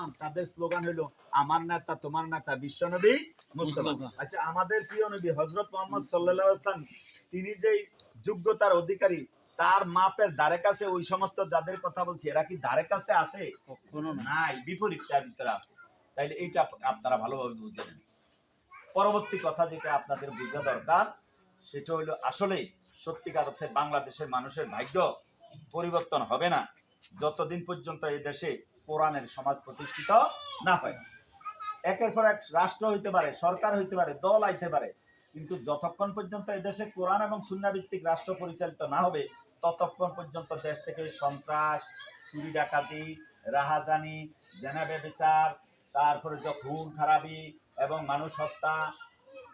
মুসলমান তাদের স্লোগান হলো আমার নেতা তোমার নেতা বিশ্বনবী মুস্তফা। আচ্ছা আমাদের প্রিয় নবী হযরত মুহাম্মদ আলাইহি তিনি যেই যোগ্যতার অধিকারী তার মাপের ধারে কাছে ওই সমস্ত যাদের কথা বলছি এরা কি ধারে কাছে আছে? কখনো না। নাই বিপরীত তার ভিতরে আছে। তাইলে এইটা আপনারা ভালোভাবে বুঝে নেন। পরবর্তী কথা যেটা আপনাদের বোঝা দরকার সেটা হলো আসলে সত্যিকার অর্থে বাংলাদেশের মানুষের ভাগ্য পরিবর্তন হবে না। যতদিন পর্যন্ত এই দেশে কোরআনের সমাজ প্রতিষ্ঠিত না হয়। একের পর এক রাষ্ট্র হইতে পারে, সরকার হইতে পারে, দল আইতে পারে। কিন্তু যতক্ষণ পর্যন্ত এই দেশে কোরআন এবং সুন্নাভিত্তিক রাষ্ট্র পরিচালিত না হবে, ততক্ষণ পর্যন্ত দেশ থেকে সন্ত্রাস, চুরি ডাকাতি, রাহাজানি জেনাবে বিচার তারপরে যে খুন, খারাপি এবং মানুষ হত্যা,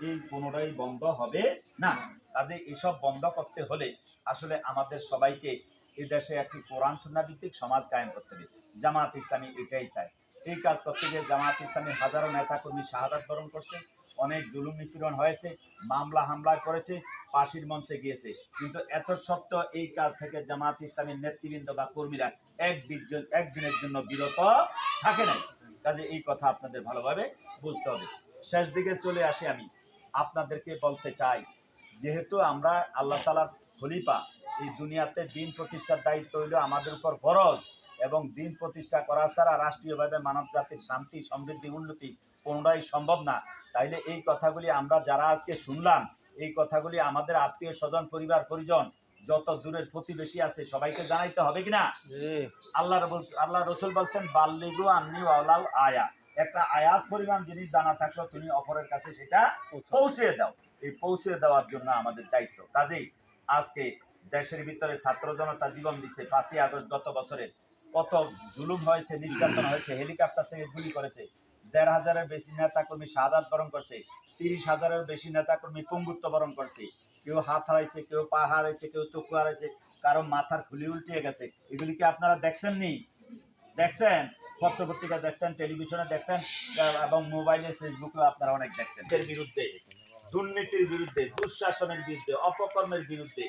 এই কোনোটাই বন্ধ হবে না। কাজে এসব বন্ধ করতে হলে আসলে আমাদের সবাইকে এই দেশে একটি কোরআন সুন্না ভিত্তিক সমাজ কায়েম করতে হবে। জামাত ইসলামী এটাই চায়। এই কাজ করতে গিয়ে জামাত ইসলামী হাজারো নেতা কর্মী শাহাদাত বরণ করছে, অনেক জুলুম নিপীড়ন হয়েছে, মামলা হামলা করেছে পাশির মঞ্চে গিয়েছে। কিন্তু এত সত্ত্বেও এই কাজ থেকে জামাত ইসলামীর নেতৃবৃন্দ বা কর্মীরা একদিন একদিনের জন্য বিরত থাকে নাই। কাজে এই কথা আপনাদের ভালোভাবে বুঝতে হবে। শেষ দিকে চলে আসি আমি। আপনাদেরকে বলতে চাই, যেহেতু আমরা আল্লাহ তালার খলিফা, এই দুনিয়াতে দিন প্রতিষ্ঠার দায়িত্ব হইল আমাদের উপর ফরজ। এবং দিন প্রতিষ্ঠা করা ছাড়া রাষ্ট্রীয়ভাবে মানব জাতির শান্তি সমৃদ্ধি উন্নতি কোনোটাই সম্ভব না। তাইলে এই কথাগুলি আমরা যারা আজকে শুনলাম এই কথাগুলি আমাদের আত্মীয় স্বজন পরিবার পরিজন যত দূরের প্রতিবেশী আছে সবাইকে জানাইতে হবে কিনা? আল্লাহ আল্লাহ রসুল বলছেন বাল্লিগু আন্নি ওয়ালাউ আয়া একটা আয়াত পরিমাণ জিনিস জানা থাকল তুমি অপরের কাছে সেটা পৌঁছে দাও। এই পৌঁছে দেওয়ার জন্য আমাদের দায়িত্ব। কাজেই আজকে দেশের ভিতরে ছাত্র জনতা জীবন দিচ্ছে পাঁচই আগস্ট গত বছরে কত জুলুম হয়েছে, নির্যাতন হয়েছে, হেলিকপ্টার থেকে গুলি করেছে, দেড় হাজারের বেশি নেতা কর্মী শাহাদাত বরণ করছে, তিরিশ হাজারের বেশি নেতা কর্মী পঙ্গুত্ব বরণ করছে। কেউ হাত হারাইছে, কেউ পা হারাইছে, কেউ চক্ষু হারাইছে, কারও মাথার খুলি উল্টিয়ে গেছে। এগুলি কি আপনারা দেখছেন নি দেখছেন? পত্র পত্রিকা দেখছেন, টেলিভিশনে দেখছেন, এবং মোবাইলে ফেসবুকে আপনারা অনেক দেখছেন। এর বিরুদ্ধে, দুর্নীতির বিরুদ্ধে, দুঃশাসনের বিরুদ্ধে, অপকর্মের বিরুদ্ধে,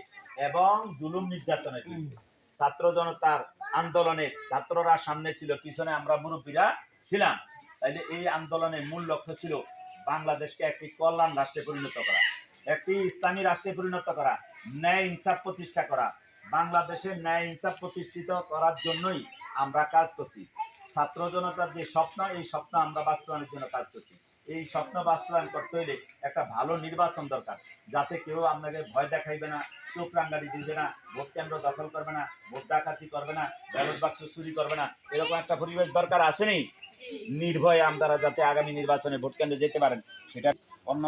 এবং জুলুম নির্যাতনের বিরুদ্ধে। ছাত্র জনতার আন্দোলনে ছাত্ররা সামনে ছিল, পিছনে আমরা মুরব্বীরা ছিলাম। তাইলে এই আন্দোলনের মূল লক্ষ্য ছিল বাংলাদেশকে একটি কল্যাণ রাষ্ট্রে পরিণত করা, একটি ইসলামী রাষ্ট্রে পরিণত করা, ন্যায় ইনসাফ প্রতিষ্ঠা করা। বাংলাদেশের ন্যায় ইনসাফ প্রতিষ্ঠিত করার জন্যই আমরা কাজ করছি। ছাত্র জনতার যে স্বপ্ন, এই স্বপ্ন আমরা বাস্তবায়নের জন্য কাজ করছি। এই স্বপ্ন বাস্তবায়ন করতে হইলে একটা ভালো নির্বাচন দরকার। যাতে কেউ আপনাকে ভয় দেখাইবে না চোখ রাঙ্গারি দিবে না ভোট কেন্দ্র দখল করবে না ভোট ডাকাতি করবে না ব্যালট বাক্স চুরি করবে না এরকম একটা পরিবেশ দরকার আসেনি নির্ভয়ে আপনারা যাতে আগামী নির্বাচনে ভোট কেন্দ্রে যেতে পারেন সেটা অন্য